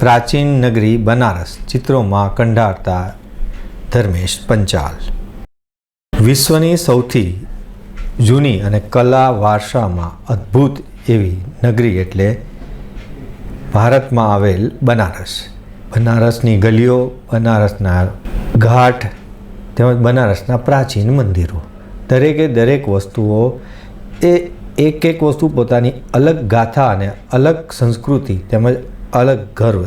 પ્રાચીન નગરી બનારસ ચિત્રોમાં કંડારતા ધર્મેશ પંચાલ. વિશ્વની સૌથી જૂની અને કલા વારસામાં અદ્ભુત એવી નગરી એટલે ભારતમાં આવેલ બનારસ. બનારસની ગલીઓ, બનારસના ઘાટ તેમજ બનારસના પ્રાચીન મંદિરો. દરેકે દરેક વસ્તુઓ એ એક એક વસ્તુ પોતાની અલગ ગાથા અને અલગ સંસ્કૃતિ તેમજ અલગ ગર્વ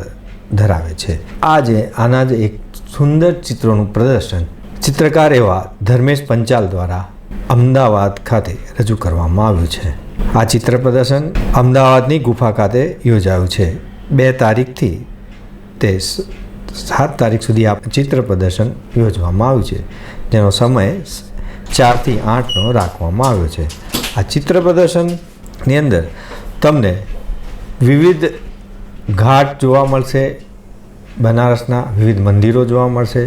ધરાવે છે. આજે આના જ એક સુંદર ચિત્રોનું પ્રદર્શન ચિત્રકાર એવા ધર્મેશ પંચાલ દ્વારા અમદાવાદ ખાતે રજૂ કરવામાં આવ્યું છે. આ ચિત્ર પ્રદર્શન અમદાવાદની ગુફા ખાતે યોજાયું છે. બે તારીખથી તે સાત તારીખ સુધી આ ચિત્ર પ્રદર્શન યોજવામાં આવ્યું છે. જેનો સમય ચારથી આઠનો રાખવામાં આવ્યો છે. આ ચિત્ર પ્રદર્શનની અંદર તમને વિવિધ ઘાટ જોવા મળશે, બનારસના વિવિધ મંદિરો જોવા મળશે,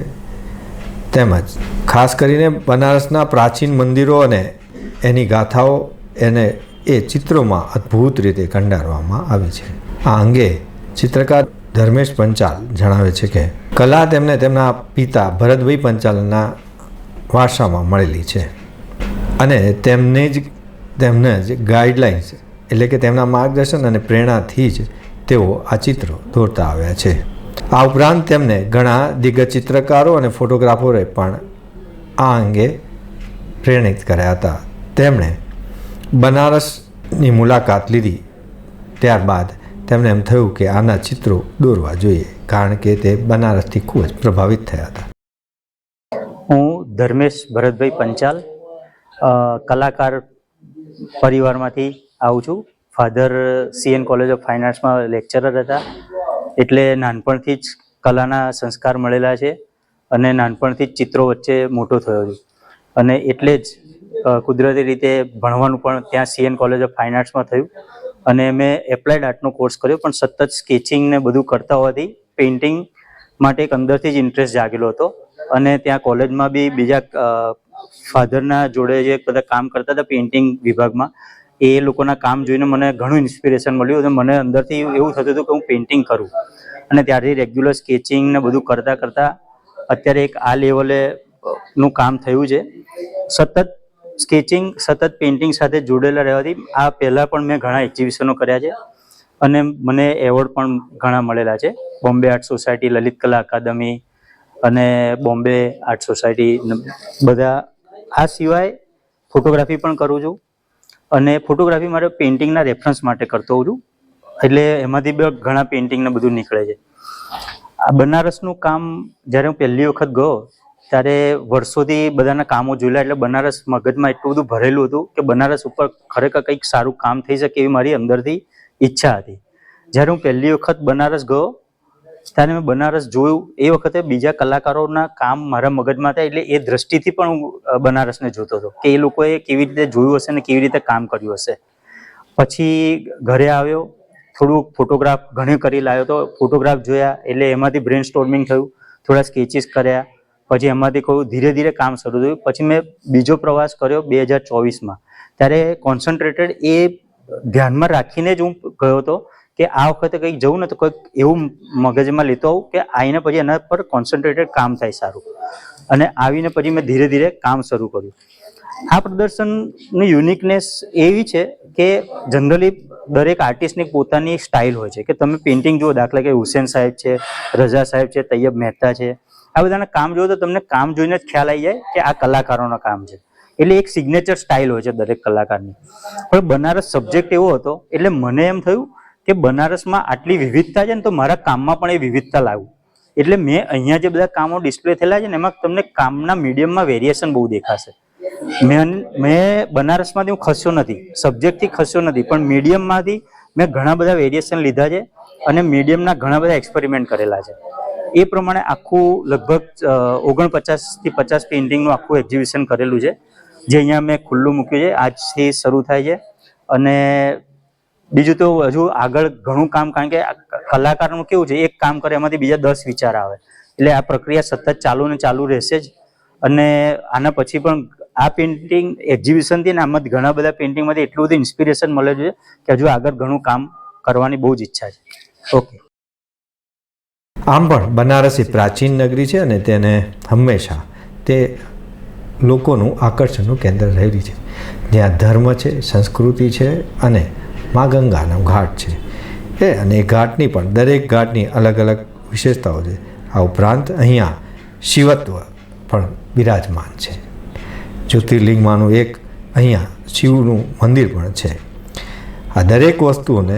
તેમજ ખાસ કરીને બનારસના પ્રાચીન મંદિરો અને એની ગાથાઓ એને એ ચિત્રોમાં અદ્ભુત રીતે કંડારવામાં આવી છે. આ અંગે ચિત્રકાર ધર્મેશ પંચાલ જણાવે છે કે, કલા તેમને તેમના પિતા ભરતભાઈ પંચાલના વારસામાં મળેલી છે અને તેમને જ તેમને જ ગાઈડલાઇન્સ એટલે કે તેમના માર્ગદર્શન અને પ્રેરણાથી જ તેઓ આ ચિત્રો દોરતા આવ્યા છે. આ ઉપરાંત તેમને ઘણા દિગ્ગજ ચિત્રકારો અને ફોટોગ્રાફરોએ પણ આ અંગે પ્રેરિત કર્યા હતા. તેમણે બનારસની મુલાકાત લીધી. ત્યારબાદ તેમને એમ થયું કે આના ચિત્રો દોરવા જોઈએ, કારણ કે તે બનારસથી ખૂબ જ પ્રભાવિત થયા હતા. હું ધર્મેશ ભરતભાઈ પંચાલ કલાકાર પરિવારમાંથી આવું છું. Father CN college of fine આર્ટ્સમાં lecturer હતા. એટલે નાનપણથી જ કલાના સંસ્કાર મળેલા છે અને નાનપણથી જ ચિત્રો વચ્ચે મોટો થયો છું. અને એટલે જ કુદરતી રીતે ભણવાનું પણ ત્યાં સીએન કોલેજ ઓફ ફાઇન આર્ટ્સમાં થયું. અને મેં એપ્લાઇડ આર્ટનો કોર્સ કર્યો, પણ સતત સ્કેચિંગ ને બધું કરતા હોવાથી પેઇન્ટિંગ માટે એક અંદરથી જ ઇન્ટરેસ્ટ જાગેલો હતો. અને ત્યાં કોલેજમાં બી બીજા ફાધરના જોડે જે બધા કામ કરતા હતા પેઇન્ટિંગ વિભાગમાં એ લોકોના કામ જોઈને મને ઘણું ઇન્સ્પિરેશન મળ્યું અને મને અંદરથી એવું થતું હતું કે હું પેઇન્ટિંગ કરું. અને ત્યારથી રેગ્યુલર સ્કેચિંગ ને બધું કરતાં કરતાં અત્યારે એક આ લેવલે નું કામ થયું છે. સતત સ્કેચિંગ સતત પેઇન્ટિંગ સાથે જોડેલા રહેવાથી આ પહેલાં પણ મેં ઘણા એક્ઝિબિશનો કર્યા છે અને મને એવોર્ડ પણ ઘણા મળેલા છે. બોમ્બે આર્ટ સોસાયટી, લલિત કલા અકાદમી અને બોમ્બે આર્ટ સોસાયટી બધા આ સિવાય ફોટોગ્રાફી પણ કરું છું. અને ફોટોગ્રાફી મારે પેઇન્ટિંગના રેફરન્સ માટે કરતો હોઉં છું. એટલે એમાંથી બે ઘણા પેઇન્ટિંગને બધું નીકળે છે. આ બનારસનું કામ જ્યારે હું પહેલી વખત ગયો, ત્યારે વર્ષોથી બધાના કામો જોયેલા, એટલે બનારસ મગજમાં એટલું બધું ભરેલું હતું કે બનારસ ઉપર ખરેખર કંઈક સારું કામ થઈ શકે એવી મારી અંદરથી ઈચ્છા હતી. જ્યારે હું પહેલી વખત બનારસ ગયો ત્યારે મેં બનારસ જોયું. એ વખતે બીજા કલાકારોના કામ મારા મગજમાં હતા, એટલે એ દ્રષ્ટિથી પણ હું બનારસને જોતો હતો કે એ લોકોએ કેવી રીતે જોયું હશે ને કેવી રીતે કામ કર્યું હશે. પછી ઘરે આવ્યો થોડું ફોટોગ્રાફ ઘણી કરી લાવ્યો તો ફોટોગ્રાફ જોયા, એટલે એમાંથી બ્રેન સ્ટોર્મિંગ થયું, થોડા સ્કેચીસ કર્યા, પછી એમાંથી કહ્યું ધીરે ધીરે કામ શરૂ થયું. પછી મેં બીજો પ્રવાસ કર્યો બે હજાર ચોવીસમાં. ત્યારે કોન્સન્ટ્રેટેડ એ ધ્યાનમાં રાખીને જ હું ગયો હતો. કે આ વખતે કંઈક જવું ને તો કંઈક એવું મગજમાં લેતો આવું કે આવીને પછી એના પર કોન્સન્ટ્રેટેડ કામ થાય સારું. અને આવીને પછી મેં ધીરે ધીરે કામ શરૂ કર્યું. આ પ્રદર્શનની યુનિકનેસ એવી છે કે જનરલી દરેક આર્ટિસ્ટની પોતાની સ્ટાઇલ હોય છે. કે તમે પેઇન્ટિંગ જુઓ, દાખલા કે હુસેન સાહેબ છે, રઝા સાહેબ છે, તૈયબ મહેતા છે. આ બધાના કામ જુઓ તો તમને કામ જોઈને જ ખ્યાલ આવી જાય કે આ કલાકારોના કામ છે. એટલે એક સિગ્નેચર સ્ટાઇલ હોય છે દરેક કલાકારની. પણ બનારસ સબ્જેક્ટ એવો હતો, એટલે મને એમ થયું કે બનારસમાં આટલી વિવિધતા છે ને તો મારા કામમાં પણ એ વિવિધતા લાવું એટલે મેં અહીંયા જે બધા કામો ડિસ્પ્લે થયેલા છે ને એમાં તમને કામના મીડિયમમાં વેરિએશન બહુ દેખાશે. મેં મેં બનારસમાંથી હું ખસ્યો નથી સબ્જેક્ટથી ખસ્યો નથી, પણ મીડિયમમાંથી મેં ઘણા બધા વેરિએશન લીધા છે અને મીડિયમના ઘણા બધા એક્સપેરિમેન્ટ કરેલા છે. એ પ્રમાણે આખું લગભગ ઓગણપચાસથી પચાસ પેઇન્ટિંગનું આખું એક્ઝિબિશન કરેલું છે. જે અહીંયા મેં ખુલ્લું મૂક્યું છે. આજથી શરૂ થાય છે. અને બીજું તો હજુ આગળ ઘણું કામ, કારણ કે કલાકારનું કેવું છે, એક કામ કરે, એમાંથી બીજા દસ વિચાર આવે. એટલે આ પ્રક્રિયા સતત ચાલુ ને ચાલુ રહેશે જ. અને આના પછી પણ આ પેઇન્ટિંગ એક્ઝિબિશનથી ને આમાં ઘણા બધા પેઇન્ટિંગમાંથી એટલું બધું ઇન્સ્પિરેશન મળે છે કે હજુ આગળ ઘણું કામ કરવાની બહુ જ ઈચ્છા છે. ઓકે આમ પણ બનારસ એ પ્રાચીન નગરી છે અને તેને હંમેશા તે લોકોનું આકર્ષણનું કેન્દ્ર રહેલી છે. જ્યાં ધર્મ છે, સંસ્કૃતિ છે અને મા ગંગાનો ઘાટ છે. એ અને એ ઘાટની પણ દરેક ઘાટની અલગ અલગ વિશેષતાઓ છે. આ ઉપરાંત અહીંયા શિવત્વ પણ બિરાજમાન છે. જ્યોતિર્લિંગમાંનું એક અહીંયા શિવનું મંદિર પણ છે. આ દરેક વસ્તુઓને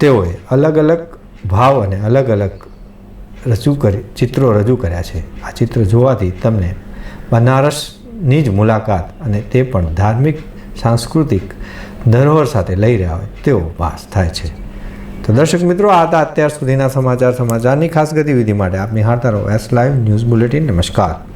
તેઓએ અલગ અલગ ભાવ અને અલગ અલગ રજૂ કરી, ચિત્રો રજૂ કર્યા છે. આ ચિત્ર જોવાથી તમને બનારસની જ મુલાકાત અને તે પણ ધાર્મિક, સાંસ્કૃતિક ધરોહર સાથે લઈ રહ્યા હોય, તેવો વાસ થાય છે. તો દર્શક મિત્રો, આ હતા અત્યાર સુધીના સમાચાર સમાચારની ખાસ ગતિવિધિ માટે આપ નિહાળતા રહો એસ લાઈવ ન્યૂઝ બુલેટિન નમસ્કાર.